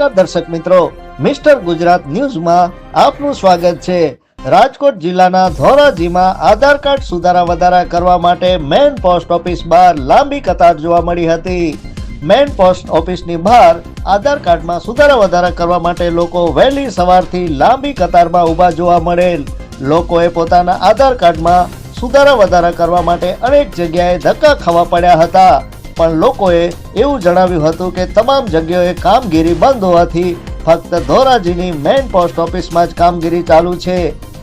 નમસ્કાર દર્શક મિત્રો. મિસ્ટર ગુજરાત ન્યૂઝમાં આપનું સ્વાગત છે. રાજકોટ જિલ્લાના ધોરાજીમાં આધાર કાર્ડ સુધારા વધારા કરવા માટે મેન પોસ્ટ ઓફિસ બહાર લાંબી કતાર જોવા મળી હતી. મેન પોસ્ટ ઓફિસની બહાર આધાર કાર્ડમાં સુધારા વધારા કરવા માટે લોકો વહેલી સવારથી લાંબી કતારમાં ઊભા જોવા મળેલ લોકોએ પોતાના આધાર કાર્ડમાં સુધારા વધારા કરવા માટે અનેક જગ્યાએ ધક્કા ખાવા પડ્યા હતા. પણ લોકોએ એવું જણાવ્યું હતું કે તમામ જગ્યાએ કામગીરી બંધ હોવાથી ફક્ત ધોરાજીની મેઇન પોસ્ટ ઓફિસમાં જ કામગીરી ચાલુ છે,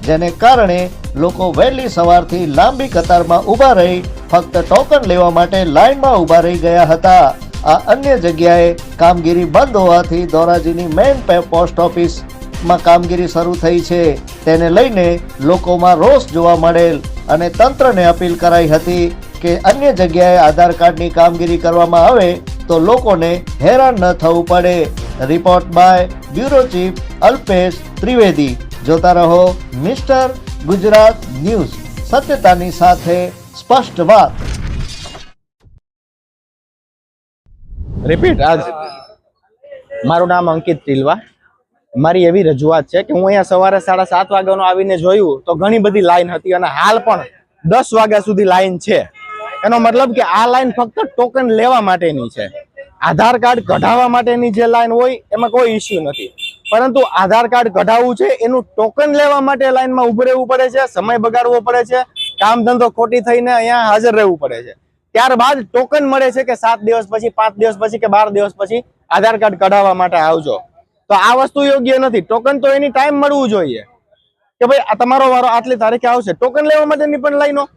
જેને કારણે લોકો વહેલી સવારથી લાંબી કતારમાં ઊભા રહી ફક્ત ટોકન લેવા માટે લાઇનમાં ઊભા રહી ગયા હતા. આ અન્ય જગ્યાએ કામગીરી બંધ હોવાથી ધોરાજીની મેઇન પોસ્ટ ઓફિસમાં કામગીરી શરૂ થઈ છે. તેને લઈને લોકોમાં રોષ જોવા મળેલ અને તંત્રને અપીલ કરાઈ હતી કે અન્ય જગ્યાએ આધાર કાર્ડની કામગીરી કરવામાં આવે તો લોકોને હેરાન ન થવું પડે. Report by bureau chief Alpesh Trivedi. જોતા રહો મિસ્ટર ગુજરાત ન્યૂઝ. સત્યતાની સાથે સ્પષ્ટ વાત. રિપીટ. આજ મારું નામ અંકિત તિલવા મારી એવી રજૂઆત છે કે હું અહીંયા સવારે સાડા સાત વાગ્યાનો આવીને જોયું તો ઘણી બધી લાઈન હતી અને હાલ પણ દસ વાગ્યા સુધી લાઈન છે. એનો મતલબ કે આ લાઈન ફક્ત ટોકન લેવા માટેની છે. આધાર કાર્ડ કઢાવવા માટેની જે લાઈન હોય, એમાં કોઈ ઇસ્યુ નથી. પરંતુ આધાર કાર્ડ કઢાવવું છે, એનું ટોકન લેવા માટે લાઈનમાં ઉભું રહેવું પડે છે, સમય બગાડવો પડે છે, કામ ધંધો ખોટી થઈને અહીંયા હાજર રહેવું પડે છે. ત્યારબાદ ટોકન મળે છે કે સાત દિવસ પછી, પાંચ દિવસ પછી કે બાર દિવસ પછી આધાર કાર્ડ કઢાવવા માટે આવજો. તો આ વસ્તુ યોગ્ય નથી. ટોકન તો એની ટાઈમ મળવું જોઈએ. કે ભાઈ તમારો વારો આટલી તારીખે આવશે. ટોકન લેવા માટેની પણ લાઈનો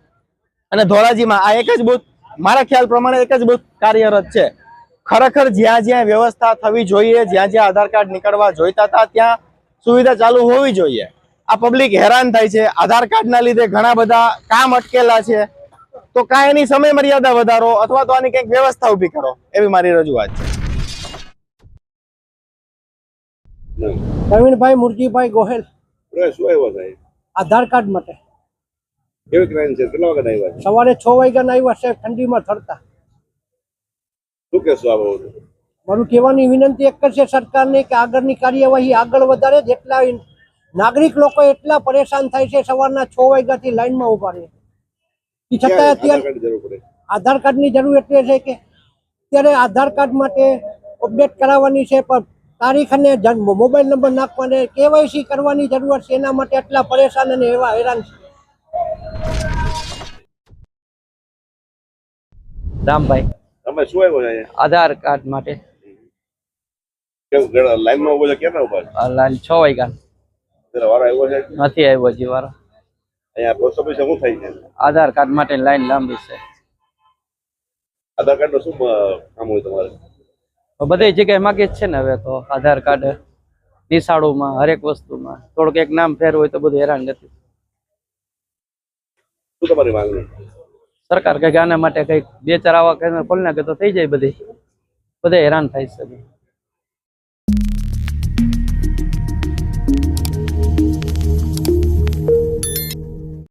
અને ધોરાજીમાં આ એક જ બુથ મારા ખ્યાલ પ્રમાણે એક જ બુથ કાર્યરત છે. ખરેખર જ્યાં જ્યાં વ્યવસ્થા થવી જોઈએ જ્યાં જ્યાં આધાર કાર્ડ નીકળવા જોઈતા હતા ત્યાં સુવિધા ચાલુ હોવી જોઈએ. આ પબ્લિક હેરાન થાય છે. આધાર કાર્ડના લીધે ઘણા બધા કામ અટકેલા છે. તો કાંઈ એની સમય મર્યાદા વધારો અથવા તો આની કંઈક વ્યવસ્થા ઊભી કરો એવી મારી રજૂઆત છે. પ્રવીણભાઈ મુરજીભાઈ ગોહેલ. આધાર કાર્ડ માટે. કેવી ક્રાઇમ છે? કેટલા વાગે આવ્યા છે? સવારે છ વાગ્યાના આવ્યા સાહેબ ઠંડીમાં થરતા શું કહેશો આ બાબતે? મારું કહેવાની વિનંતી એક જ છે સરકારને કે આગળની કાર્યવાહી આગળ વધારે જેટલા નાગરિક લોકો એટલા પરેશાન થાય છે સવારના છ વાગ્યાથી લાઈનમાં ઊભા રહે. એ છતાં અત્યારે આધાર કાર્ડની જરૂર એટલે છે કે અત્યારે આધાર કાર્ડ માટે અપડેટ કરાવવાની છે પણ તારીખ અને મોબાઈલ નંબર નાખવાને કેવાયસી કરવાની જરૂર છે એના માટે એટલા પરેશાન અને એવા હેરાન છે. રામભાઈ તમે શું આવ્યો છે આધાર કાર્ડ માટે. કેમ ઘણા લાઈનમાં ઊભો છે? કેમ ઊભા છે આ લાઈન 6 વાગ્યા. જરા વારો આવ્યો છે? નથી આવ્યો હજી વારો. અહીંયા પોસ્ટ ઓફિસ શું થઈ છે? આધાર કાર્ડ માટે લાઈન લાંબી છે. આધાર કાર્ડનું શું કામ હોય તમારે? બધી જગ્યાએ માગે છે ને હવે તો આધાર કાર્ડ નિશાળોમાં હરેક વસ્તુમાં. થોડુંક એક નામ ફેર હોય તો બધું હેરાન નથી. શું તમારી માંગણી? સરકાર કંઈક આના માટે કંઈક બે ચાર આવા કેન્દ્ર ખોલી નાખે તો થઈ જાય બધી. બધે હેરાન થાય છે.